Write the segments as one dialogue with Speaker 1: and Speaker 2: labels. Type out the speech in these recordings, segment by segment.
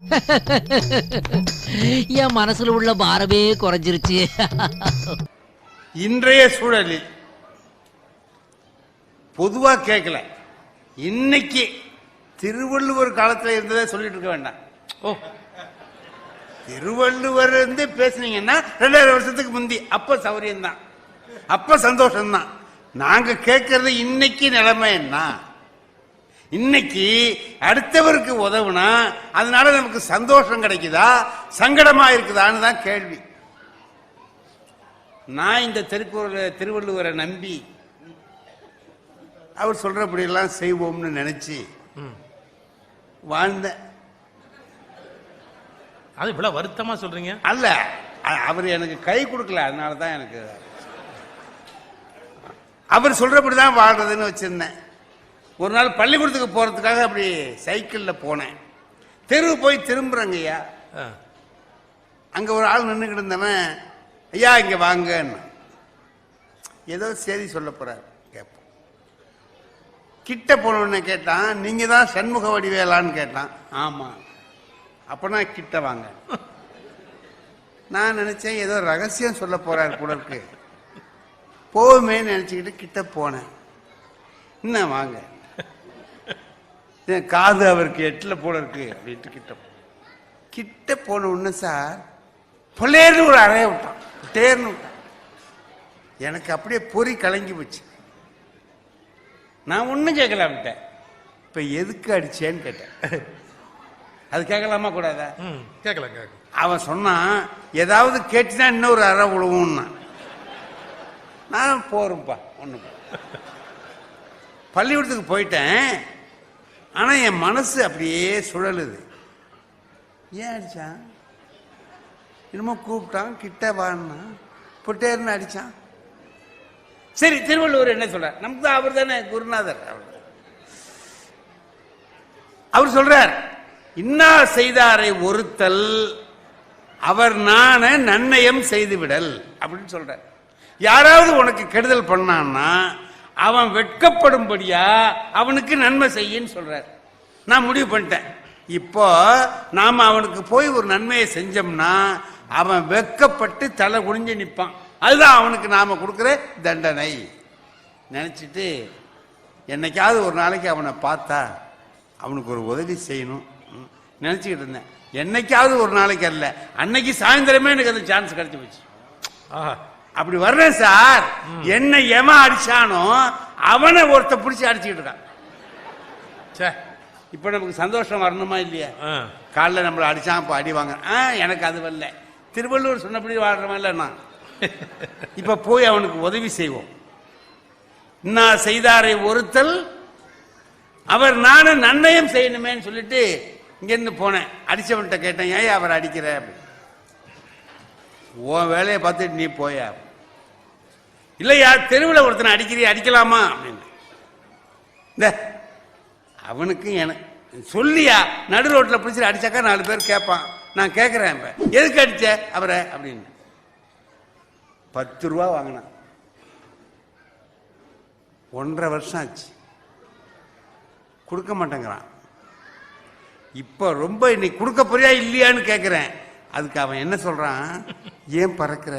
Speaker 1: என் மனசுல உள்ள பாரமே குறைஞ்சிருச்சு.
Speaker 2: இன்றைய சூழலில் பொதுவா கேட்கல இன்னைக்கு திருவள்ளுவர் காலத்துல இருந்ததை சொல்லிட்டு இருக்க வேண்டாம்.
Speaker 3: ஓ.
Speaker 2: திருவள்ளுவர் இருந்து பேசுனீங்கன்னா ரெண்டாயிரம் வருஷத்துக்கு முந்தி அப்ப சௌரியம் தான் அப்ப சந்தோஷம் தான் நாங்க கேட்கறது இன்னைக்கு நிலைமை என்ன? இன்னைக்கு அடுத்தவருக்கு உதவுனா அதனால நமக்கு சந்தோஷம் கிடைக்குதா? சங்கடமா இருக்குதான்னு தான் கேள்வி. நான் இந்த திருக்குறள் திருவள்ளுவரை நம்பி அவர் சொல்றபடியெல்லாம் செய்வோம்னு நினைச்சு வாழ்ந்தேன்
Speaker 3: அது இவ்வளவு வருத்தமா சொல்றீங்க?
Speaker 2: அல்ல அவர் எனக்கு கை கொடுக்கல அதனால தான் எனக்கு அவர் சொல்றபடி தான் வாழ்றதுன்னு வச்சிருந்தேன். ஒரு நாள் பள்ளிக்கூடத்துக்கு போறதுக்காக அப்படி சைக்கிள்ல போனேன். தெரு போய் திரும்புறேங்க ஐயா. அங்க ஒரு ஆள் நின்றுக்கிட்டு இருந்தவன் ஐயா இங்க வாங்கன்னு. ஏதோ செய்தி சொல்ல போறார் கேட்போம். கிட்ட போனவன கேட்டான் நீங்க தான் சண்முக வடிவேலான்னு கேட்டான். ஆமா. அப்பனா கிட்ட வாங்க. நான் நினைச்சேன் ஏதோ ரகசியம் சொல்ல போறார் போல இருக்கு. போவுமே நினைச்சுக்கிட்டு கிட்ட போனேன். என்ன வாங்க. என் காது அவருக்கு எட்டுல போல இருக்கு? அப்படின்ட்டு கிட்ட கிட்ட போன உடனே சார் பொல்லேர்னு ஒரு அறைய விட்டான். டேர்னு விட்டான். எனக்கு அப்படியே பொறி கலங்கி போச்சு. நான் ஒன்றும் கேட்கல விட்டேன் இப்போ எதுக்கு அடிச்சேன்னு கேட்டேன். அது கேட்கலாமா கூடாதா?
Speaker 3: ம் கேட்கல கேட்கல
Speaker 2: அவன் சொன்னான் ஏதாவது கேட்டுனா இன்னொரு அறை விழுவும்னா நான் போறேன்ப்பா ஒன்று பள்ளிக்கூடத்துக்கு போயிட்டேன். ஆனால் என் மனசு அப்படியே சுழலுது. ஏன் அடிச்சான்? என்னமோ கூப்பிட்டான் கிட்ட வான்னா புட்டேர்னு அடிச்சான். சரி திருவள்ளுவர் என்ன சொல்றார்? நமக்கு தான் அவர் தானே குருநாதர். அவர் அவர் சொல்றார் இன்னா செய்தாரை ஒருத்தல் அவர் நான நன்னயம் செய்துவிடல் அப்படின்னு சொல்றார். யாராவது உனக்கு கெடுதல் பண்ணான்னா அவன் வெட்கப்படும்படியா அவனுக்கு நன்மை செய்யன்னு சொல்றார். நான் முடிவு பண்ணிட்டேன். இப்போ நாம அவனுக்கு போய் ஒரு நன்மையை செஞ்சோம்னா அவன் வெட்கப்பட்டு தலை குனிஞ்சு நிற்பான் அதுதான் அவனுக்கு நாம கொடுக்குற தண்டனை. நினச்சிட்டு என்னைக்காவது ஒரு நாளைக்கு அவனை பார்த்தா அவனுக்கு ஒரு உதவி செய்யணும். ம், இருந்தேன். என்னைக்காவது ஒரு நாளைக்கு அல்ல. அன்னைக்கு சாயந்தரமே எனக்கு அந்த சான்ஸ் கிடச்சி போச்சு.
Speaker 3: ஆஹா.
Speaker 2: அப்படி வர்றேன் சார். என்ன எவன் அடிச்சானோ அவனை ஒருத்த பிடிச்சி அடிச்சுக்கிட்டு இருக்கான்.
Speaker 3: சே
Speaker 2: இப்போ நமக்கு சந்தோஷம் வரணுமா இல்லையா? காலைல நம்மளை அடிச்சான் இப்போ அடி வாங்க ஆ எனக்கு அது வரல. திருவள்ளுவர் சொன்னபடி வாழ்றவன் இல்லை நான்? இப்போ போய் அவனுக்கு உதவி செய்வோம். நான் செய்தாரை ஒருத்தல் அவர் நானும் நன்மையும் செய்யணுமேன்னு சொல்லிட்டு இங்கேருந்து போனேன். அடிச்சவன்கிட்ட கேட்டேன் ஏன் அவர் அடிக்கிற? அப்படின்னு. உன் வேலையை பார்த்துட்டு நீ போயா? இல்லையா தெருவில் ஒருத்தனை அடிக்கிறீ அடிக்கலாமா? அப்படின்னு. இந்த அவனுக்கு எனக்கு சொல்லியா நடு ரோட்டில் பிடிச்சி அடிச்சாக்கா நாலு பேர் கேட்பான் நான் கேட்குறேன் இப்போ. எதுக்கு அடிச்ச அவரை? அப்படின்னு. பத்து ரூபா வாங்கினான் ஒன்றரை வருஷம் ஆச்சு. கொடுக்க மாட்டேங்கிறான். இப்போ ரொம்ப இன்னைக்கு கொடுக்க போறியா இல்லையான்னு கேட்குறேன் அதுக்கு அவன் என்ன சொல்கிறான் ஏன் பறக்கிற?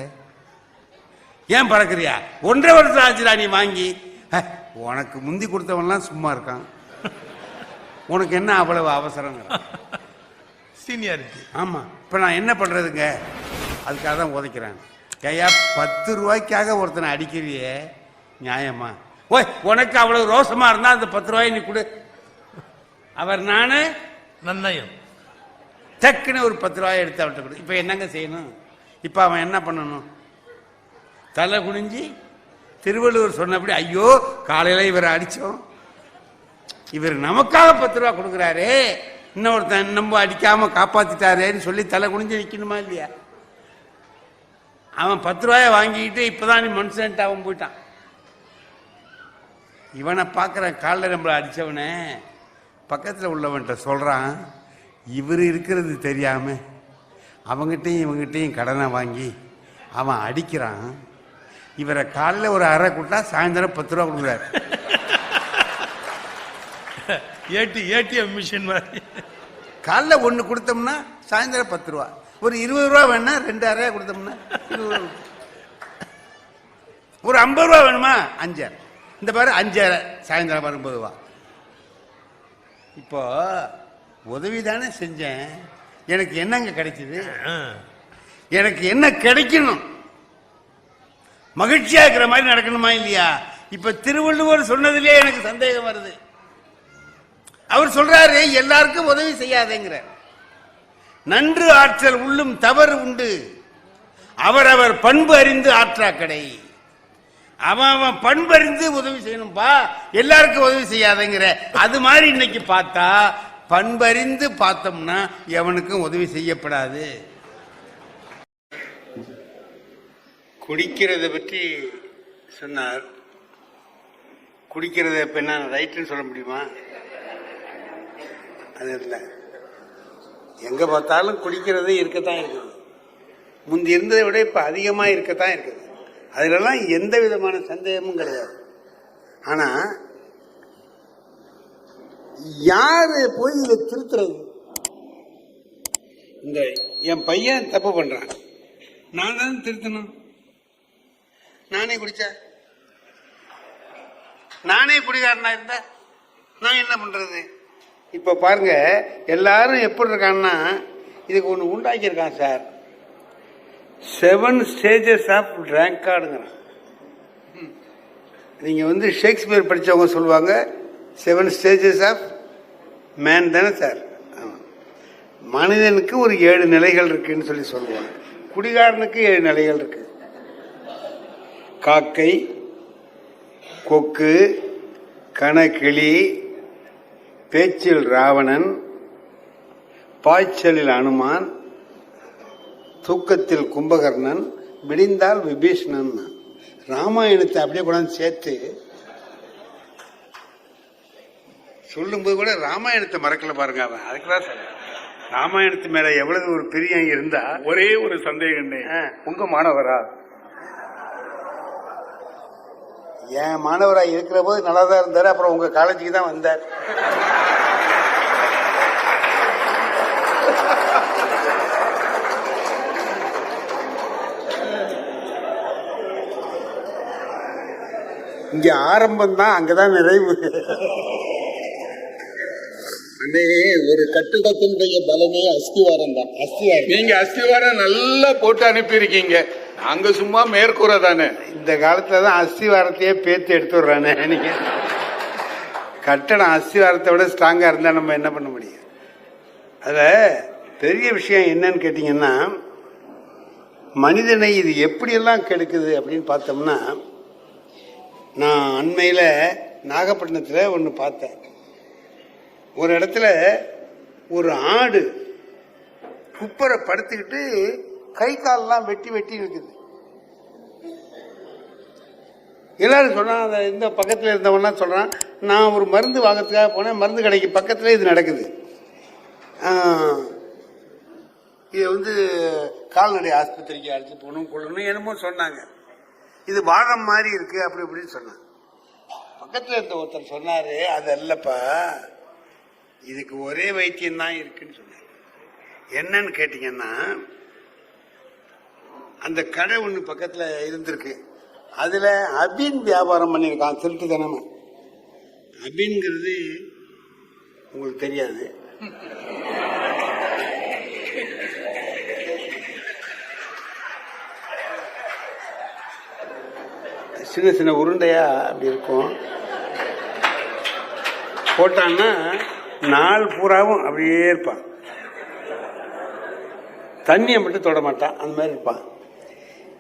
Speaker 2: ஏன் பறக்குறியா? ஒன்றரை வருஷம் ஆச்சுடா நீ வாங்கி. "ஹ, உனக்கு முந்தி கொடுத்தவன்லாம் சும்மா இருக்கான். உனக்கு என்ன அவ்வளவு அவசரம்
Speaker 3: சீனியாரிட்டி
Speaker 2: ஆமா. இப்ப நான் என்ன பண்றதுங்க? அதுக்காக தான் உதைக்கிறேன். ஐயா பத்து ரூபாய்க்காக ஒருத்தனை அடிக்கிறியே. நியாயமா? ஓய் உனக்கு அவ்வளவு ரோசமா இருந்தா அந்த பத்து ரூபாய் நீ கொடு. அவர் நானு
Speaker 3: நன்னயம்.
Speaker 2: டக்குன்னு ஒரு பத்து ரூபாய் எடுத்து அவன்கிட்ட கொடு. இப்போ என்னங்க செய்யணும்? இப்போ அவன் என்ன பண்ணணும்? தலை குனிஞ்சி திருவள்ளுவர் சொன்னபடி ஐயோ காலையில இவரை அடிச்சோம். இவர் நமக்காக பத்து ரூபா கொடுக்குறாரு. இன்னொருத்தன் நம்ம அடிக்காம காப்பாத்திட்டாரேன்னு சொல்லி தலை குனிஞ்சு நிக்கணுமா இல்லையா? அவன் பத்து ரூபாய வாங்கிக்கிட்டு இப்பதான் நீ மனுஷன்ட்டு அவன் போயிட்டான். இவனை பார்க்குற காலில் நம்மளை அடிச்சவனே பக்கத்தில் உள்ளவன்கிட்ட சொல்றான் இவர் இருக்கிறது தெரியாம அவங்ககிட்டையும் இவங்ககிட்டையும் கடனை வாங்கி அவன் அடிக்கிறான். இவரை காலைல ஒரு அரை கொடுத்தா சாயந்தரம் பத்து ரூபா கொடுக்குறாரு.
Speaker 3: ஏடி ஏடிஎம் மிஷின் மாதிரி.
Speaker 2: காலைல ஒன்று கொடுத்தோம்னா சாயந்தரம் பத்து ரூபா. ஒரு இருபது ரூபா வேணா ரெண்டாயிரம் ரூபாய் கொடுத்தோம்னா ரூபா. ஒரு ஐம்பது ரூபா வேணுமா? அஞ்சாயிரம் இந்த பாரு அஞ்சாயிரம் சாயந்தரம் வரும்போது வா இப்போ உதவி தானே செஞ்சேன். எனக்கு என்னங்க கிடைச்சது. எனக்கு என்ன கிடைக்கணும்? மகிழ்ச்சியா இருக்கிற மாதிரி நடக்கணுமா இல்லையா? இப்ப திருவள்ளுவர் சொன்னதுலயே எனக்கு சந்தேகம் வருது. அவர் சொல்றாரு எல்லாருக்கும் உதவி செய்யாதேங்கிற நன்று ஆற்றல் உள்ளும் தவறு உண்டு. அவரவர் பண்பு அறிந்து ஆற்றா கடை. அவன் அவன் பண்பு அறிந்து உதவி செய்யணும்பா. எல்லாருக்கும் உதவி செய்யாதேங்கிற. அது மாதிரி இன்னைக்கு பார்த்தா பண்பறிந்து பார்த்தோம்னா எவனுக்கும் உதவி செய்யப்படாது. குடிக்கிறத பற்றி சொன்னார். குடிக்கிறத இப்போ என்ன ரைட்டுன்னு சொல்ல முடியுமா? அது இல்லை. எங்கே பார்த்தாலும் குடிக்கிறது இருக்கத்தான் இருக்குது. முந்தி இருந்ததை விட இப்போ அதிகமாக இருக்கத்தான் இருக்குது. அதுலலாம் எந்த விதமான சந்தேகமும் கிடையாது. ஆனால் யார் போய் இதை திருத்துறது? இந்த என் பையன் தப்பு பண்ணுறான் நான் தான் திருத்தணும். நானே குடிச்ச. நானே குடிகாரனா இருந்தா. நான் என்ன பண்றது? இப்ப பாருங்க எல்லாரும் எப்படி இருக்கான்னா இதுக்கு ஒன்று உண்டாக்கியிருக்கான் சார். செவன் ஸ்டேஜஸ் ஆஃப் ரேங்கார்டுங்கிறான் நீங்க வந்து ஷேக்ஸ்பியர் படித்தவங்க சொல்லுவாங்க செவன் ஸ்டேஜஸ் ஆஃப் மேன் தானே சார். மனிதனுக்கு ஒரு ஏழு நிலைகள் இருக்குன்னு சொல்லி சொல்லுவாங்க. குடிகாரனுக்கு ஏழு நிலைகள் இருக்கு. காக்கை கொக்கு கணக்கிளி பேச்சில் ராவணன் பாய்ச்சலில் அனுமான் தூக்கத்தில் கும்பகர்ணன் விடிந்தால் விபீஷ்ணன் ராமாயணத்தை அப்படியே கொண்டாந்து சேர்த்து சொல்லும்போது கூட ராமாயணத்தை மறக்கல பாருங்க அவன் அதுக்குதான். ராமாயணத்து மேல எவ்வளவு ஒரு பிரியம் இருந்தா
Speaker 4: ஒரே ஒரு சந்தேகம். உங்க மாணவரா
Speaker 2: என் மாணவரா இருக்கிற போது நல்லா தான் இருந்தாரு. அப்புறம் உங்க காலேஜுக்கு தான் வந்தார். இங்க ஆரம்பம் தான் அங்கதான் நிறைவு. அண்ணே, ஒரு கட்டிடத்தினுடைய பலமே அஸ்திவாரம் தான். அஸ்திவாரம்.
Speaker 4: நீங்க அஸ்திவாரம் நல்லா போட்டு அனுப்பியிருக்கீங்க. நாங்க சும்மா மேற்கூற தானே.
Speaker 2: இந்த காலத்துல தான் அஸ்திவாரத்தையே பேத்து எடுத்துடுறானே. நீங்க கட்டணம் அஸ்திவாரத்தை விட ஸ்ட்ராங்கா இருந்தா நம்ம என்ன பண்ண முடியும்? அதுல பெரிய விஷயம் என்னன்னு கேட்டீங்கன்னா மனிதனை இது எப்படியெல்லாம் கெடுக்குது அப்படின்னு பார்த்தோம்னா நான் அண்மையில் நாகப்பட்டினத்தில் ஒன்று பார்த்தேன். ஒரு இடத்துல ஒரு ஆடு குப்பரை படுத்துக்கிட்டு கை கால்லாம் வெட்டி வெட்டி இருக்குது. எல்லாரும் சொன்னால் அந்த இந்த பக்கத்தில் இருந்தவன்னா சொல்றான் நான் ஒரு மருந்து வாங்கறதுக்காக போனேன் மருந்து கடைக்கு பக்கத்துல இது நடக்குது. இது இதை வந்து கால்நடை ஆஸ்பத்திரிக்கு அழைச்சி போகணும் கொள்ளணும் என்னமோ சொன்னாங்க. இது வாழம் மாதிரி இருக்கு அப்படி இப்படின்னு சொன்னாங்க. பக்கத்தில் இருந்த ஒருத்தர் சொன்னாரு அது அல்லப்பா இதுக்கு ஒரே வைத்தியம் தான் இருக்குன்னு சொன்னாங்க என்னன்னு கேட்டீங்கன்னா அந்த கடை ஒண்ணு பக்கத்துல இருந்திருக்கு. அதுல அபின் வியாபாரம் பண்ணியிருக்கான் தினமும் அபின்ங்கிறது உங்களுக்கு தெரியாது. சின்ன சின்ன உருண்டையா அப்படி இருக்கும். போட்டான்னா நாள் பூராவும் அப்படியே இருப்பான். தண்ணியை மட்டும் தொட மாட்டான் அந்த மாதிரி இருப்பான்.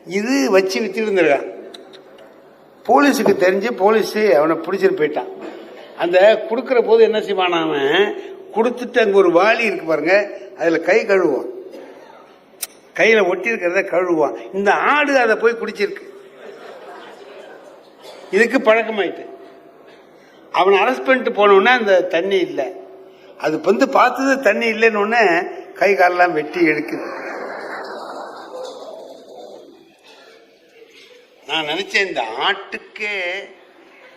Speaker 2: இது வச்சு வித்துட்டு இருந்திருக்கான் போலீஸுக்கு தெரிஞ்சு போலீஸு அவனை பிடிச்சிட்டு போயிட்டான். அந்த கொடுக்குற போது என்ன செய்வான் அவன்? கொடுத்துட்டு அங்கே ஒரு வாளி இருக்கு பாருங்க அதில் கை கழுவான் கையில் ஒட்டி இருக்கிறத கழுவுவான். இந்த ஆடு அதை போய் குடிச்சிருக்கு. இதுக்கு பழக்கமாயிட்டு. அவனை அரெஸ்ட் பண்ணிட்டு போனோன்னா அந்த தண்ணி இல்லை. அது வந்து பார்த்தது தண்ணி இல்லைன்னு கை காலெல்லாம் வெட்டி எடுக்குது. நான் நினைச்சேன் இந்த ஆட்டுக்கே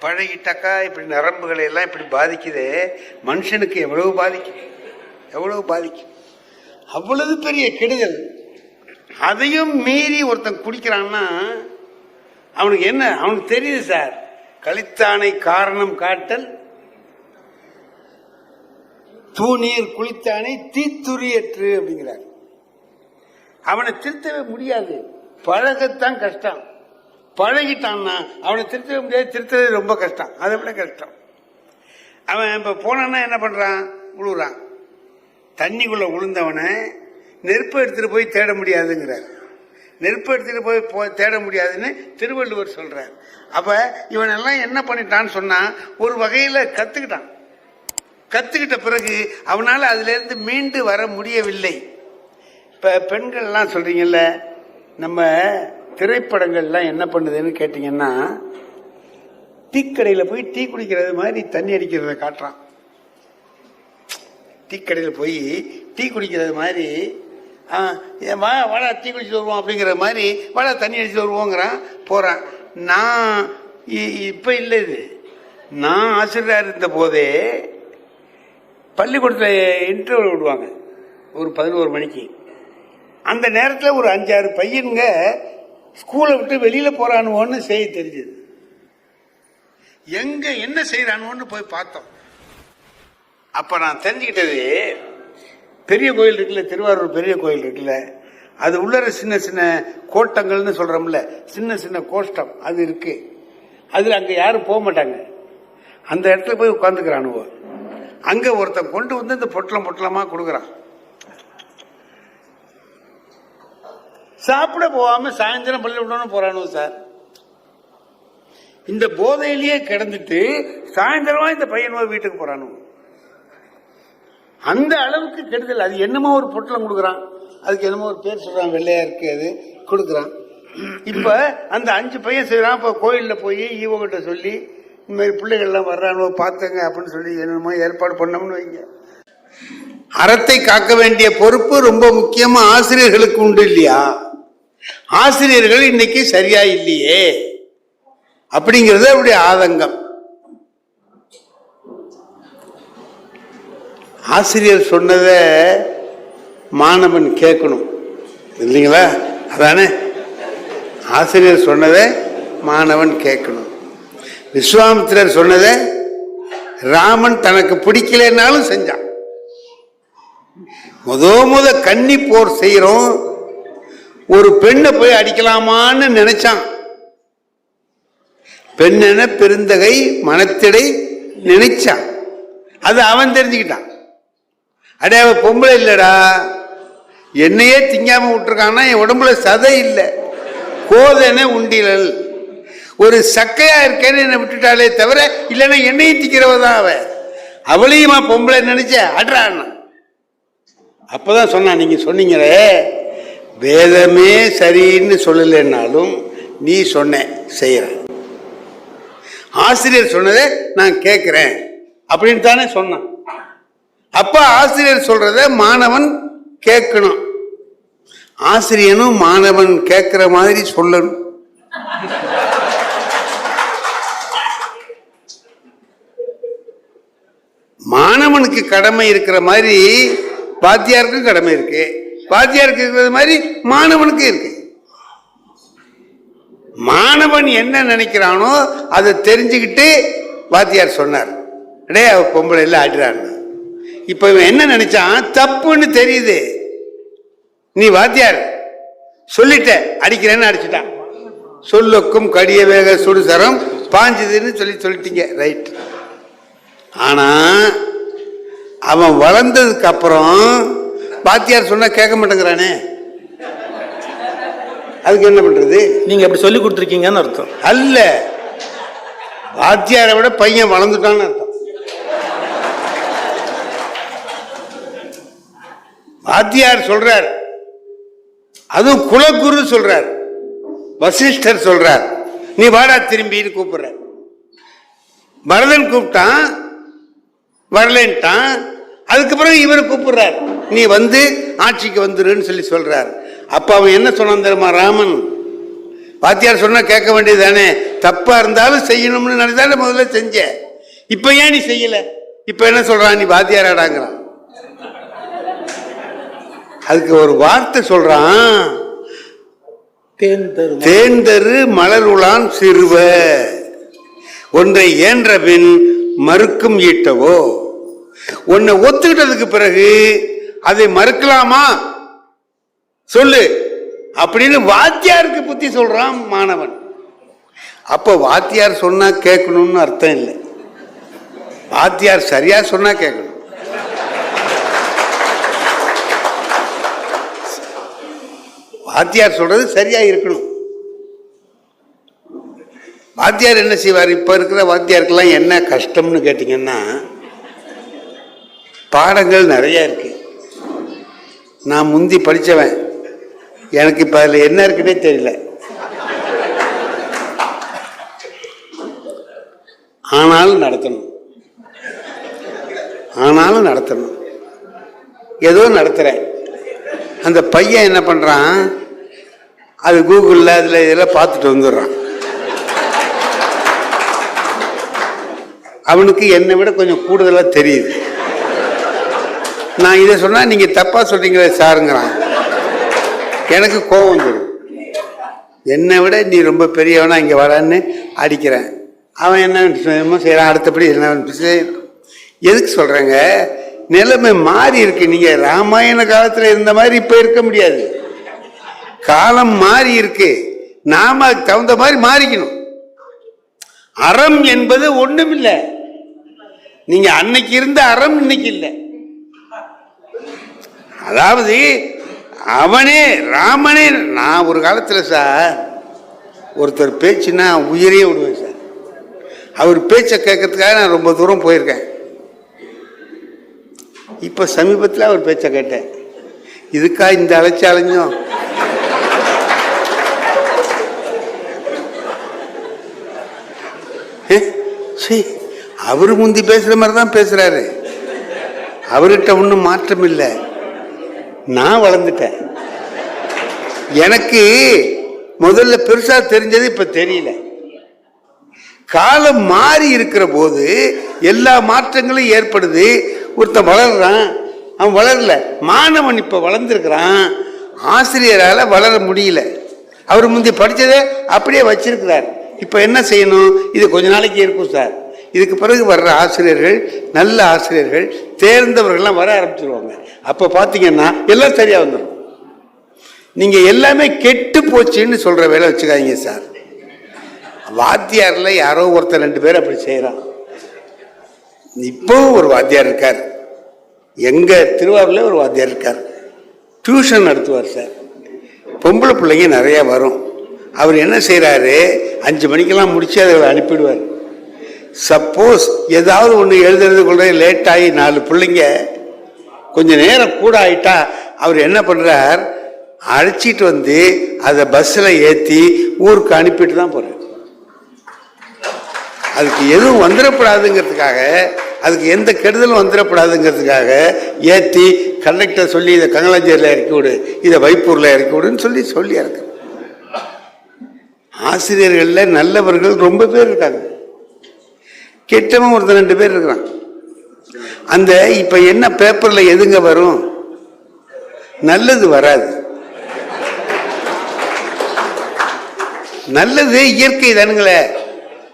Speaker 2: பழகிட்டாக்கா இப்படி நரம்புகளை எல்லாம் இப்படி பாதிக்குது. மனுஷனுக்கு எவ்வளவு பாதிக்கும் எவ்வளவு பாதிக்கும் அவ்வளவு பெரிய கெடுதல். அதையும் மீறி ஒருத்தன் குடிக்கிறான்னா அவனுக்கு என்ன? அவனுக்கு தெரியுது சார். கழித்தானை காரணம் காட்டல். தூணீர் குளித்தானை தீத்துரியற்று அப்படிங்கிறார். அவனை திருத்தவே முடியாது. பழகத்தான் கஷ்டம். பழகிட்டான்னா அவனை திருத்தவே முடியாது திருத்தவே ரொம்ப கஷ்டம். அதை விட கஷ்டம். அவன் இப்போ போனான்னா என்ன பண்ணுறான் உழுவுறான். தண்ணிக்குள்ளே உளுந்தவனை நெருப்பு எடுத்துகிட்டு போய் தேட முடியாதுங்கிறார். நெருப்பு எடுத்துகிட்டு போய் போ- தேட முடியாதுன்னு திருவள்ளுவர் சொல்கிறார் அப்போ இவனெல்லாம் என்ன பண்ணிட்டான்னு சொன்னால் ஒரு வகையில் கற்றுக்கிட்டான் கற்றுக்கிட்ட பிறகு அவனால் அதுலேருந்து மீண்டு வர முடியவில்லை. இப்போ பெண்கள்லாம் சொல்றீங்கல்ல நம்ம திரைப்படங்கள்லாம் என்ன பண்ணுதுன்னு கேட்டீங்கன்னா டீக்கடையில் போய் டீ குடிக்கிறது மாதிரி தண்ணி அடிக்கிறத காட்டுறான். டீக்கடையில் போய் டீ குடிக்கிறது மாதிரி ஆ, வா வாடா டீ குடிச்சிட்டு வருவோம் அப்படிங்கிற மாதிரி வாடா தண்ணி அடிச்சுட்டு வருவோங்கிறான் போகிறான் நான் இப்போ இல்லை இது. நான் ஆசிரியராக இருந்த போதே பள்ளிக்கூடத்தில் இன்டர்வல் விடுவாங்க. ஒரு பதினோரு மணிக்கு. அந்த நேரத்தில் ஒரு அஞ்சாறு பையனுங்க ஸ்கூலை விட்டு வெளியில் போகிறானுவோன்னு செய்தி தெரிஞ்சது. எங்க என்ன செய்யறானுன்னு போய் பார்த்தோம். அப்ப நான் தெரிஞ்சுக்கிட்டது பெரிய கோயில் இருக்குல்ல திருவாரூர் பெரிய கோயில் இருக்குல்ல அது உள்ளர சின்ன சின்ன கோட்டங்கள்னு சொல்றோம்ல சின்ன சின்ன கோஷ்டம் அது இருக்கு. அதுல அங்க யாரும் போக மாட்டாங்க. அந்த இடத்துல போய் உட்காந்துக்கிறானுவோ அங்க ஒருத்தன் கொண்டு வந்து இந்த பொட்டலம் பொட்டலமா கொடுக்குறான். சாப்பிட போகாம சாயந்தரம் பள்ளிக்கூடம்னு போறானுவோ சார்? இந்த போதையிலேயே கிடந்துட்டு சாயந்தரமா இந்த பையனோ வீட்டுக்கு போறானோ? அந்த அளவுக்கு கெடுதல். அது என்னமோ ஒரு பொட்டலம் கொடுக்குறான். அதுக்கு என்னமோ ஒரு பேர் சொல்றான். வெள்ளையா இருக்கு அது. கொடுக்குறான். இப்ப அந்த அஞ்சு பையன் செய்யறான் இப்ப கோயில்ல போய் ஈவோ கிட்ட சொல்லி இந்த மாதிரி பிள்ளைகள்லாம் வர்றானோ பார்த்தங்க அப்படின்னு சொல்லி என்னமோ ஏற்பாடு பண்ணோம்னு வைங்க. அறத்தை காக்க வேண்டிய பொறுப்பு ரொம்ப முக்கியமா ஆசிரியர்களுக்கு உண்டு இல்லையா? ஆசிரியர்கள் இன்னைக்கு சரியா இல்லையே? அப்படிங்கிறது அவருடைய ஆதங்கம். ஆசிரியர் சொன்னதை மாணவன் கேட்கணும். இல்லைங்களா? அதானே? ஆசிரியர் சொன்னதை மாணவன் கேட்கணும். விஸ்வாமித்திரர் சொன்னதை ராமன் தனக்கு பிடிக்கலைன்னாலும் செஞ்சான். முத முத கன்னி போர் செய்யறோம் ஒரு பெண்ணை போய் அடிக்கலாமான்னு நினைச்சான். பெண்ணென பெருந்தகை மனத்திடை நினைச்சான். அது அவன் தெரிஞ்சுக்கிட்டான். அடே அவ பொம்பளை இல்லடா. என்னையே திங்காம விட்டுருக்கான்னா என் உடம்புல சதை இல்லை. கோதன உண்டிலல். ஒரு சக்கையா இருக்கேன்னு என்னை விட்டுட்டாலே தவிர இல்லைன்னா என்னையும் திக்கிறவ தான் அவ அவளையுமா பொம்பளை நினைச்ச அட்றான்னா அப்பதான் சொன்னான் நீங்க சொன்னீங்களே. வேதமே சரின்னு சொல்லலைன்னாலும் நீ சொன்ன செய்கிற ஆசிரியர் சொன்னதை நான் கேட்குறேன் அப்படின்னு தானே சொன்னான். அப்போ ஆசிரியர் சொல்கிறத மாணவன் கேட்கணும். ஆசிரியனும் மாணவன் கேட்குற மாதிரி சொல்லணும். மாணவனுக்கு கடமை இருக்கிற மாதிரி பாத்தியாருக்கும் கடமை இருக்குது வாத்தியாருக்கு இருக்கிறது மாதிரி மாணவனுக்கு இருக்கு. மாணவன் என்ன நினைக்கிறானோ அதை தெரிஞ்சுக்கிட்டு வாத்தியார் சொன்னார். அடே அவ பொம்பளை எல்லாம் ஆடுறான்னு இப்ப இவன் என்ன நினைச்சான்? தப்புன்னு தெரியுது. நீ வாத்தியார் சொல்லிட்ட அடிக்கிறேன்னு அடிச்சுட்டான். சொல்லுக்கும் கடிய வேக சுடுசரம் பாஞ்சுதுன்னு சொல்லி சொல்லிட்டீங்க. ரைட் ஆனா அவன் வளர்ந்ததுக்கு அப்புறம் வாத்தியார் சொன்னா கேட்க மாட்டேங்கிறானே. அதுக்கு என்ன பண்றது?
Speaker 5: நீங்க அப்படி சொல்லி கொடுத்துருக்கீங்கன்னு அர்த்தம்.
Speaker 2: அல்ல. வாத்தியாரை விட பையன் வளர்ந்துட்டான்னு அர்த்தம். வாத்தியார் சொல்றார். அதுவும் குலகுரு சொல்றார். வசிஷ்டர் சொல்றார். நீ வாடா திரும்பின்னு கூப்பிடுற பரதன் கூப்பிட்டான் வரலன்ட்டான். அதுக்கு பிறகு இவர் கூப்பிடுறார். நீ வந்து ஆட்சிக்கு வந்துருன்னு சொல்லி சொல்றார். அப்ப அவன் என்ன சொன்னான் தெரியுமா ராமன்? வாத்தியார் சொன்னா கேட்க வேண்டியது தானே தப்பா இருந்தாலும் செய்யணும்னு நினைச்சாலே முதல்ல செஞ்ச இப்ப ஏன் நீ செய்யல? இப்ப என்ன சொல்றான்? நீ வாத்தியாராடாங்கிறான். அதுக்கு ஒரு வார்த்தை சொல்றான்.
Speaker 5: தேன் தரும்
Speaker 2: தேர்ந்தரு மலருளான் சிறுவ ஒன்றை ஏன்ற பின் மறுக்கும் ஈட்டவோ? உன்னை ஒத்துக்கிட்டதுக்கு பிறகு அதை மறுக்கலாமா? சொல்லு. அப்படின்னு வாத்தியாருக்கு புத்தி சொல்றான் மாணவன். அப்ப வாத்தியார் சொன்னா கேட்கணும்னு அர்த்தம் இல்லை. வாத்தியார் சரியா சொன்னா கேட்கணும். வாத்தியார் சொல்றது சரியா இருக்கணும். வாத்தியார் என்ன செய்வார்? இப்ப இருக்கிற வாத்தியாருக்கெல்லாம் என்ன கஷ்டம்னு கேட்டிங்கன்னா பாடங்கள் நிறையா இருக்கு. நான் முந்தி படித்தவன் எனக்கு இப்போ அதில் என்ன இருக்குன்னே தெரியல. ஆனாலும் நடத்தணும். ஆனாலும் நடத்தணும். ஏதோ நடத்துகிறேன் அந்த பையன் என்ன பண்ணுறான் அது கூகுளில் அதில் இதெல்லாம் பார்த்துட்டு வந்துடுறான். அவனுக்கு என்னை விட கொஞ்சம் கூடுதலாக தெரியுது. நான் இதை சொன்னால் நீங்கள் தப்பாக சொல்கிறீங்களே சாருங்கிறான். எனக்கு கோபம் வந்துடும் என்னை விட நீ ரொம்ப பெரியவனா இங்கே வரான்னு அடிக்கிறேன். அவன் என்ன செய்கிறான் அடுத்தபடி என்ன எதுக்கு சொல்கிறேங்க நிலைமை மாறி இருக்கு. நீங்கள் ராமாயண காலத்தில் இருந்த மாதிரி இப்போ இருக்க முடியாது. காலம் மாறி இருக்கு. நாம அதுக்கு தகுந்த மாதிரி மாறிக்கணும். அறம் என்பது ஒன்றுமில்லை நீங்கள் அன்னைக்கு இருந்த அறம் இன்னைக்கு இல்லை. அதாவது அவனே ராமனே நான் ஒரு காலத்தில் சார் ஒருத்தர் பேச்சுன்னா உயிரையே விடுவேன் சார். அவர் பேச்சை கேட்கறதுக்காக நான் ரொம்ப தூரம் போயிருக்கேன். இப்போ சமீபத்தில் அவர் பேச்சை கேட்டேன். இதுக்கா இந்த அலைச்சி அலைஞ்சோம்? ஏ, அவர் முந்தி பேசுகிற மாதிரி தான் பேசுகிறாரு அவர்கிட்ட ஒன்றும் மாற்றம் இல்லை நான் வளர்ந்துட்டேன். எனக்கு முதல்ல பெருசா தெரிஞ்சது இப்ப தெரியல. காலம் மாறி இருக்கிற போது எல்லா மாற்றங்களும் ஏற்படுது. ஒருத்தன் வளர்றான் அவன் வளரல. மாணவன் இப்ப வளர்ந்துருக்கிறான். ஆசிரியரால வளர முடியல. அவர் முந்தி படித்ததை அப்படியே வச்சிருக்கிறார். இப்ப என்ன செய்யணும்? இது கொஞ்ச நாளைக்கு இருக்கும் சார். இதுக்கு பிறகு வர்ற ஆசிரியர்கள் நல்ல ஆசிரியர்கள் தேர்ந்தவர்கள்லாம் வர ஆரம்பிச்சிருவாங்க. அப்போ பார்த்தீங்கன்னா எல்லாம் சரியாக வந்துடும் நீங்கள் எல்லாமே கெட்டு போச்சுன்னு சொல்கிற வேலை வச்சுக்காதீங்க சார். வாத்தியாரில் யாரோ ஒருத்தர் ரெண்டு பேர் அப்படி செய்கிறான் இப்போ ஒரு வாத்தியார் இருக்கார். எங்கள் திருவாரூர்ல ஒரு வாத்தியார் இருக்கார். டியூஷன் நடத்துவார் சார். பொம்பளை பிள்ளைங்க நிறையா வரும். அவர் என்ன செய்கிறாரு அஞ்சு மணிக்கெல்லாம் முடிச்சு அதை அனுப்பிடுவார். சப்போஸ் ஏதாவது ஒன்று எழுதுறது கொள்ள லேட் ஆகி நாலு பிள்ளைங்க கொஞ்சம் நேரம் கூட ஆயிட்டா அவர் என்ன பண்ணுறார் அழைச்சிட்டு வந்து அதை பஸ்ஸில் ஏற்றி ஊருக்கு அனுப்பிட்டு தான் போகிறார் அதுக்கு எதுவும் வந்துடக்கூடாதுங்கிறதுக்காக அதுக்கு எந்த கெடுதலும் வந்துடக்கூடாதுங்கிறதுக்காக ஏற்றி கண்டக்டர் சொல்லி இதை கங்கலாஞ்சேரியில் இறக்கி விடு இதை வைப்பூரில் இறக்கி விடுன்னு சொல்லி சொல்லி இறக்கு ஆசிரியர்களில் நல்லவர்கள் ரொம்ப பேர் இருக்காங்க. கெட்டவன் ஒருத்தன் ரெண்டு பேர் இருக்கிறான். அந்த இப்போ என்ன பேப்பரில் எதுங்க வரும்? நல்லது வராது. நல்லது இயற்கை தானுங்களே.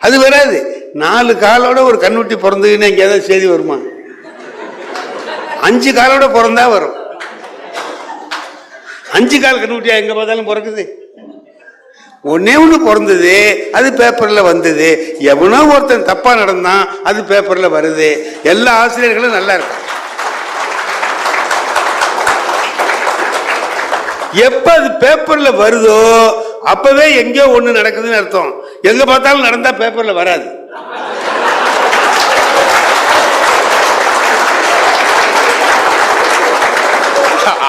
Speaker 2: அது வராது. நாலு காலோட ஒரு கண்ணுட்டி பிறந்ததுன்னு எங்கேயாவது செய்தி வருமா? அஞ்சு காலோட பிறந்தா வரும். அஞ்சு கால் கண்ணுட்டியா எங்க பார்த்தாலும் பிறக்குது. ஒன்னே ஒன்று பிறந்தது அது பேப்பர்ல வந்தது. எவனோ ஒருத்தன் தப்பா நடந்தான் அது பேப்பர்ல வருது. எல்லா ஆசிரியர்களும் நல்லா இருக்காங்க. எப்ப அது பேப்பர்ல வருதோ அப்பவே எங்கேயோ ஒண்ணு நடக்குதுன்னு அர்த்தம். எங்க பார்த்தாலும் நடந்தா பேப்பர்ல வராது.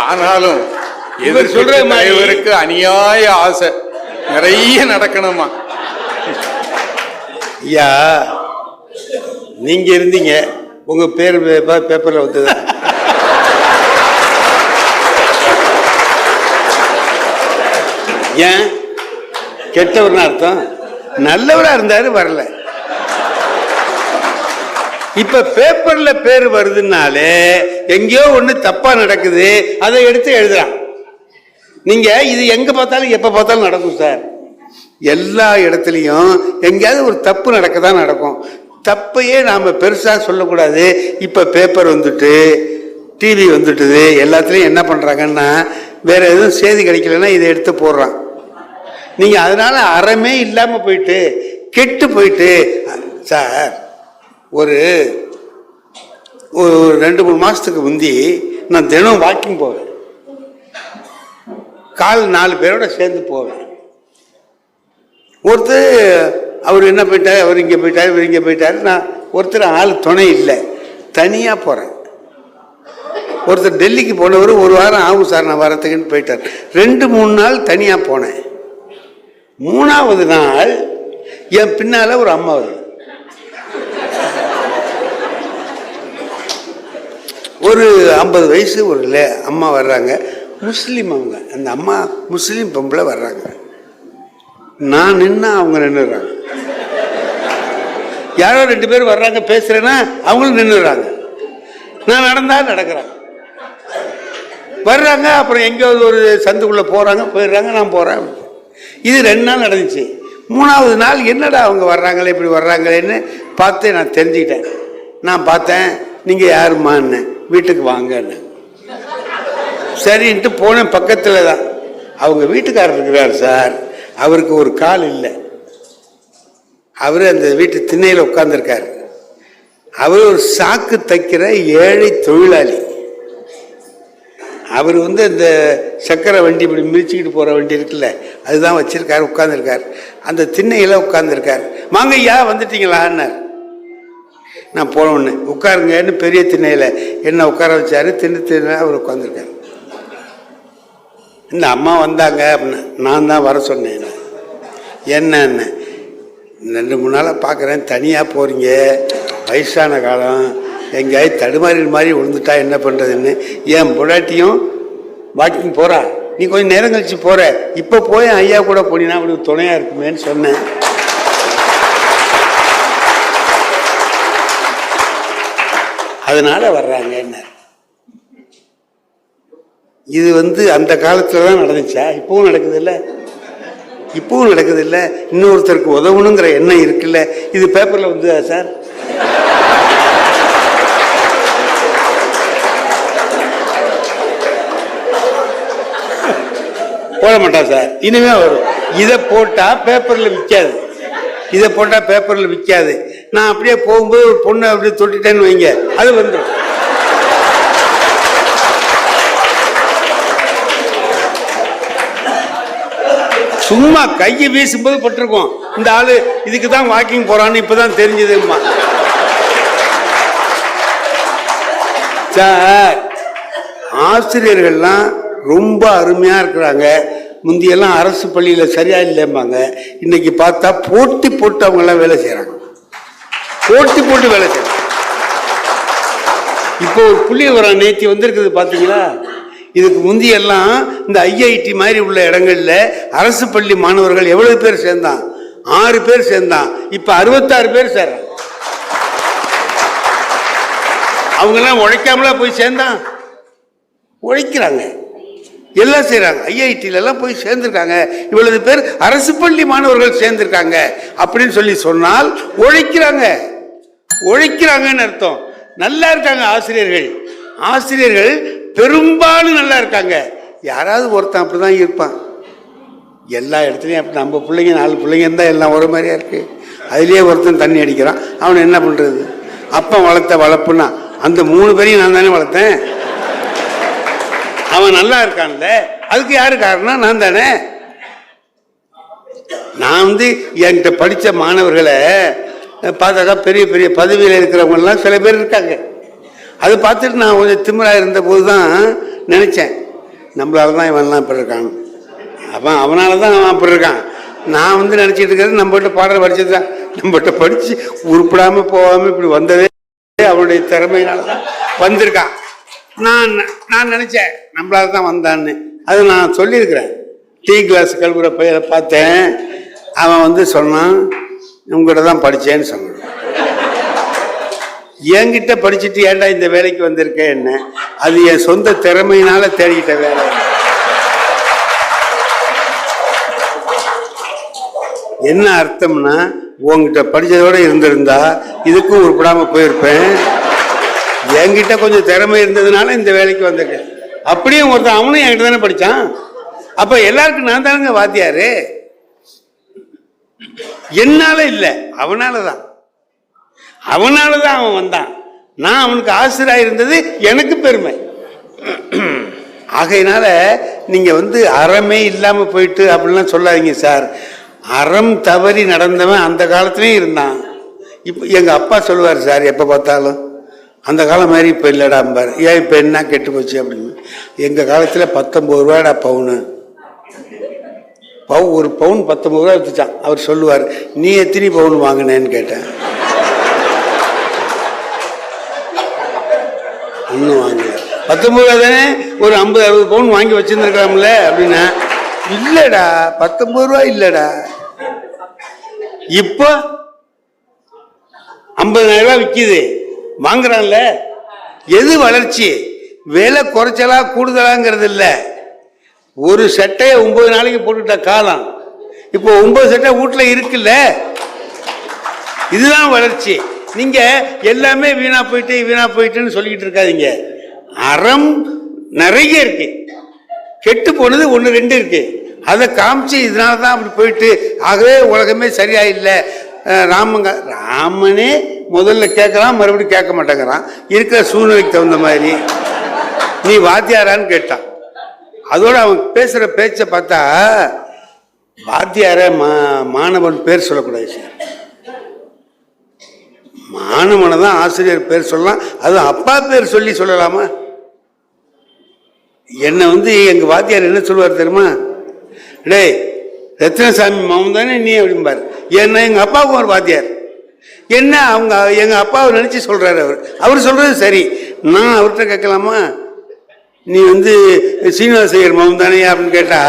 Speaker 4: ஆனாலும்
Speaker 2: இவர் சொல்ற
Speaker 4: தலைவருக்கு அநியாய ஆசை. நிறைய நடக்கணுமா?
Speaker 2: ஐயா நீங்க இருந்தீங்க. உங்க பேர் பேப்பர்ல வந்தது. ஏன்? கெட்டவர்னு அர்த்தம்? நல்லவரா இருந்தாரு வரல. இப்ப பேப்பர்ல பேர் வருதுனாலே எங்கேயோ ஒண்ணு தப்பா நடக்குது. அதை எடுத்து எழுதுறான். நீங்க இது எங்க பார்த்தாலும் எப்ப பார்த்தாலும் நடக்கும் சார் எல்லா இடத்துலையும் எங்கேயாவது ஒரு தப்பு நடக்க தான் நடக்கும். தப்பையே நாம பெருசா சொல்லக்கூடாது. இப்ப பேப்பர் வந்துட்டு டிவி வந்துட்டுது. எல்லாத்துலேயும் என்ன பண்ணுறாங்கன்னா வேற எதுவும் செய்தி கிடைக்கலன்னா இதை எடுத்து போடுறான். நீங்கள் அதனால அறமே இல்லாமல் போயிட்டு கெட்டு போயிட்டு சார் ஒரு ஒரு ரெண்டு மூணு மாதத்துக்கு முந்தி நான் தினம் வாக்கிங் போவேன். கால் நாலு பேரோட சேர்ந்து போவேன். ஒருத்தர் அவர் என்ன போயிட்டார் அவர் இங்கே போயிட்டார் இவர் இங்கே போயிட்டார். நான் ஒருத்தர் ஆள் துணை இல்லை. தனியாக போகிறேன் ஒருத்தர் டெல்லிக்கு போனவர் ஒரு வாரம் ஆகும் சார் நான் வரத்துக்குன்னு போயிட்டார். ரெண்டு மூணு நாள் தனியாக போனேன். மூணாவது நாள் என் பின்னால் ஒரு அம்மா வருது. ஒரு ஐம்பது வயசு ஒரு லே- அம்மா வர்றாங்க. முஸ்லீம் அவங்க. அந்த அம்மா முஸ்லீம் பொம்பளை வர்றாங்க. நான் நின்று அவங்க நின்றுறாங்க யாரோ ரெண்டு பேர் வர்றாங்க பேசுறேன்னா அவங்களும் நின்றுறாங்க நான் நடந்தா நடக்கிறாங்க வர்றாங்க அப்புறம் எங்கேயாவது ஒரு சந்துக்குள்ளே போகிறாங்க போயிடுறாங்க நான் போகிறேன் இது ரெண்டு நாள் நடந்துச்சு. மூணாவது நாள் என்னடா அவங்க வர்றாங்களே இப்படி வர்றாங்களேன்னு பார்த்து நான் தெரிஞ்சுக்கிட்டேன். நான் பார்த்தேன் நீங்கள் யாருமான்னு வீட்டுக்கு வாங்கன்னு. சரின்ட்டு போனேன் பக்கத்தில் தான். அவங்க வீட்டுக்காரர் இருக்கிறார் சார். அவருக்கு ஒரு கால் இல்லை. அவர் அந்த வீட்டு திண்ணையில் உட்காந்துருக்கார் அவர் ஒரு சாக்கு தைக்கிற ஏழை தொழிலாளி. அவர் வந்து இந்த சக்கரை வண்டி இப்படி மிதிச்சுக்கிட்டு போகிற வண்டி இருக்குல்ல அதுதான் வச்சுருக்கார் உட்காந்துருக்கார் அந்த திண்ணையில் உட்காந்துருக்கார் மாங்கய்யா வந்துட்டீங்களான்னார் நான் போனோன்னு உட்காருங்கன்னு பெரிய திண்ணையில் என்ன உட்கார வச்சாரு? தின்னு தின்னு அவர் உட்காந்துருக்காரு இந்த அம்மா வந்தாங்க அப்படின்னு நான் தான் வர சொன்னேன். என்ன என்னன்னு? ரெண்டு மூணு நாளாக பார்க்குறேன். தனியாக போகிறீங்க வயசான காலம். எங்கேயாவது தடுமாறி மாதிரி விழுந்துட்டா என்ன பண்ணுறதுன்னு என் பொடாட்டியும் வாக்கிங் போகிறா நீ கொஞ்சம் நேரம் கழிச்சு போகிற இப்போ போய் ஐயா கூட போனீங்கன்னா அவனுக்கு துணையாக இருக்குமேன்னு சொன்னேன். அதனால வர்றாங்க என்ன? இது வந்து அந்த காலத்தில் தான் நடந்துச்சா? இப்பவும் நடக்குது இல்லை இப்பவும் நடக்குது இல்லை இன்னொருத்தருக்கு உதவணுங்கிற எண்ணம் இருக்குல்ல? இது பேப்பரில் வந்ததா சார் போட மாட்டான் சார் இனிமே வரும். இதை போட்டா பேப்பர்ல விற்காது இதை போட்டா பேப்பர்ல விற்காது நான் அப்படியே போகும்போது ஒரு பொண்ணை அப்படியே தொட்டுட்டேன்னு வைங்க. அது வந்துடும் சும்மா கையை வீசும்போது பட்டிருக்கோம். இந்த ஆளு இதுக்கு தான் வாக்கிங் போறான்னு இப்பதான் தெரிஞ்சதுமா சார் ஆசிரியர்கள்லாம் ரொம்ப அருமையா இருக்கிறாங்க. முந்தியெல்லாம் அரசு பள்ளியில் சரியா இல்லைம்பாங்க. இன்னைக்கு பார்த்தா போட்டி போட்டு அவங்க எல்லாம் வேலை செய்யறாங்க போட்டி போட்டு வேலை செய்யறாங்க இப்போ ஒரு புள்ளி வர நேத்தி வந்திருக்குது பார்த்தீங்களா இதுக்கு முந்தியெல்லாம் இந்த ஐஐடி மாதிரி உள்ள இடங்கள்ல அரசு பள்ளி மாணவர்கள் எவ்வளவு பேர் சேர்ந்தான்? ஆறு பேர் சேர்ந்தான். இப்ப அறுபத்தாறு பேர் சேர்றாங்க. அவங்கெல்லாம் உழைக்காமலா போய் சேர்ந்தான்? உழைக்கிறாங்க. எல்லாம் செய்கிறாங்க ஐஐடியிலலாம் போய் சேர்ந்திருக்காங்க. இவ்வளவு பேர் அரசு பள்ளி மாணவர்கள் சேர்ந்திருக்காங்க அப்படின்னு சொல்லி சொன்னால் உழைக்கிறாங்க. உழைக்கிறாங்கன்னு அர்த்தம். நல்லா இருக்காங்க ஆசிரியர்கள். ஆசிரியர்கள் பெரும்பாலும் நல்லா இருக்காங்க. யாராவது ஒருத்தன் அப்படிதான் இருப்பான். எல்லா இடத்துலையும் அப்படி நம்ம பிள்ளைங்க நாலு பிள்ளைங்க இருந்தால் எல்லாம் ஒரு மாதிரியா இருக்குது அதுலேயே ஒருத்தன் தண்ணி அடிக்கிறான். அவன் என்ன பண்ணுறது அப்பன் வளர்த்த வளர்ப்புனா அந்த மூணு பேரையும் நான் தானே வளர்த்தேன்? அவன் நல்லா இருக்கான்ல. அதுக்கு யாரு காரணம்? நான் தானே. நான் வந்து என்கிட்ட படித்த மாணவர்களை பார்த்தாக்கா பெரிய பெரிய பதவியில் இருக்கிறவங்கெல்லாம் சில பேர் இருக்காங்க. அதை பார்த்துட்டு நான் கொஞ்சம் திமிரா இருந்த போது தான் நினச்சேன். நம்மளால தான் இவன்லாம் இப்படி இருக்கான். அவன் அவனால தான் அவன் அப்படி இருக்கான். நான் வந்து நினச்சிட்டு இருக்கிறது நம்மகிட்ட பாடல் படிச்சது தான் நம்மகிட்ட படித்து உருப்படாமல் போகாமல் இப்படி வந்ததே அவனுடைய திறமையினால தான் வந்திருக்கான். நான் நான் நினச்சேன் நம்மளால தான் வந்தான்னு. அது நான் சொல்லியிருக்கிறேன். டீ கிளாஸ் கழுவுற பையனை பார்த்தேன். அவன் வந்து சொன்னான் உங்கள்கிட்ட தான் படித்தேன்னு சொன்னான். என்கிட்ட படிச்சுட்டு ஏன்டா இந்த வேலைக்கு வந்திருக்கேன் என்ன அது என் சொந்த திறமையினால தேடிக்கிட்ட வேலை. என்ன அர்த்தம்னா உங்ககிட்ட படிச்சதோட இருந்திருந்தா இதுக்கும் உருப்படாம போயிருப்பேன். என்கிட்ட கொஞ்சம் திறமை இருந்ததுனால இந்த வேலைக்கு வந்திருக்கேன். அப்படியே ஒருத்தன் அவனும் என்கிட்ட தானே படித்தான் அப்போ எல்லாருக்கும் நான் தானங்க வாத்தியாரு? என்னால இல்லை. அவனால தான் அவனால தான் அவன் வந்தான். நான் அவனுக்கு ஆசிரியராக இருந்தது எனக்கு பெருமை. ஆகையினால நீங்க வந்து அறமே இல்லாம போயிட்டு அப்படிலாம் சொல்லாதீங்க சார். அறம் தவறி நடந்தவன் அந்த காலத்துலேயும் இருந்தான். இப்போ எங்க அப்பா சொல்லுவார் சார் எப்போ பார்த்தாலும் அந்த காலம் மாதிரி இப்போ இல்லடாம்பார் ஏன் இப்போ என்ன கெட்டு போச்சு? அப்படின்னு. எங்க காலத்துல பத்தொன்பது ரூபாடா பவுனு. பவு ஒரு பவுன் பத்தொன்பது ரூபா விற்றுச்சான் அவர் சொல்லுவார் நீ எத்தனை பவுன் வாங்கினேன்னு கேட்டேன் இன்னும் பத்தொம்பது ரூபா தானே ஒரு ஐம்பது அறுபது பவுன் வாங்கி வச்சிருந்துருக்கலாம்ல அப்படின்னா. இல்லடா பத்தொன்பது ரூபா இல்லடா. இப்போ ஐம்பதாயிரம் ரூபா விற்கிது வாங்குறான்ல. எது வளர்ச்சி? விலை குறைச்சலா கூடுதலாங்கிறது இல்லை. ஒரு சட்டையை ஒன்பது நாளைக்கு போட்டுட்ட காலம். இப்போ ஒன்பது சட்டை வீட்டில் இருக்குல்ல. இதுதான் வளர்ச்சி. நீங்க எல்லாமே வீணா போயிட்டு வீணா போயிட்டுன்னு சொல்லிக்கிட்டு இருக்காதீங்க. அறம் நிறைய இருக்கு. கெட்டு போனது ஒன்று ரெண்டு இருக்கு. அதை காமிச்சு இதனால தான் அப்படி போயிட்டு ஆகவே உலகமே சரியா இல்லை ராமங்க ராமனே முதல்ல கேட்கறான் மறுபடியும் கேட்க மாட்டேங்கிறான். இருக்கிற சூழ்நிலைக்கு தகுந்த மாதிரி. நீ வாத்தியாரான்னு கேட்டான். அதோட அவன் பேசுகிற பேச்சை பார்த்தா வாத்தியார மா மாணவன் பேர் சொல்லக்கூடாது சார். மாணவனை தான் ஆசிரியர் பேர் சொல்லலாம். அதுவும் அப்பா பேர் சொல்லி சொல்லலாமா? என்னை வந்து எங்கள் வாத்தியார் என்ன சொல்லுவார் தெரியுமா? டேய் ரத்னசாமி மாமன் தானே நீ? அப்படிம்பார். என்ன எங்கள் அப்பாவுக்கும் ஒரு வாத்தியார். என்ன அவங்க எங்கள் அப்பாவை நினச்சி சொல்கிறாரு அவர். அவர் சொல்கிறது சரி. நான் அவர்கிட்ட கேட்கலாமா? நீ வந்து சீனிவாசையர் மாமன் தானே? அப்படின்னு கேட்டா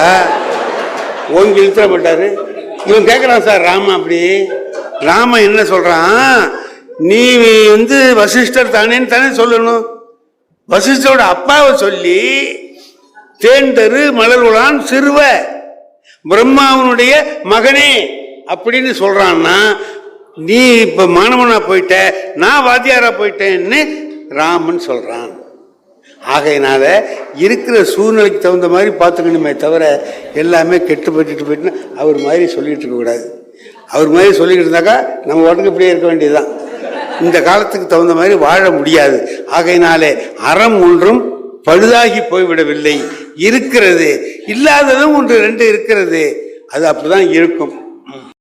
Speaker 2: ஓங்கி இழுத்துற மாட்டார். இவன் கேட்குறான் சார் ராம அப்படி. ராம என்ன சொல்கிறான் நீ வந்து வசிஷ்டர் தானேன்னு தானே சொல்லணும். வசிஷ்டரோட அப்பாவை சொல்லி தேர்ந்தரு மலர்வுளான் சிறுவ. பிரம்மாவனுடைய மகனே அப்படின்னு சொல்றான்னா நீ இப்ப மாணவனா போயிட்ட நான் வாத்தியாரா போயிட்டேன்னு ராமன் சொல்றான். ஆகையினால இருக்கிற சூழ்நிலைக்கு தகுந்த மாதிரி பார்த்துக்கணுமே தவிர எல்லாமே கெட்டு போயிட்டு போயிட்டு அவர் மாதிரி சொல்லிட்டு இருக்கக்கூடாது அவர் மாதிரி சொல்லிக்கிட்டு இருந்தாக்கா நம்ம உடம்புக்கு இப்படியே இருக்க வேண்டியதுதான். இந்த காலத்துக்கு தகுந்த மாதிரி வாழ முடியாது. ஆகையினாலே அறம் ஒன்றும் பழுதாகி போய்விடவில்லை. இருக்கிறது. இல்லாததும் ஒன்று ரெண்டு இருக்கிறது. அது அப்படிதான் இருக்கும்.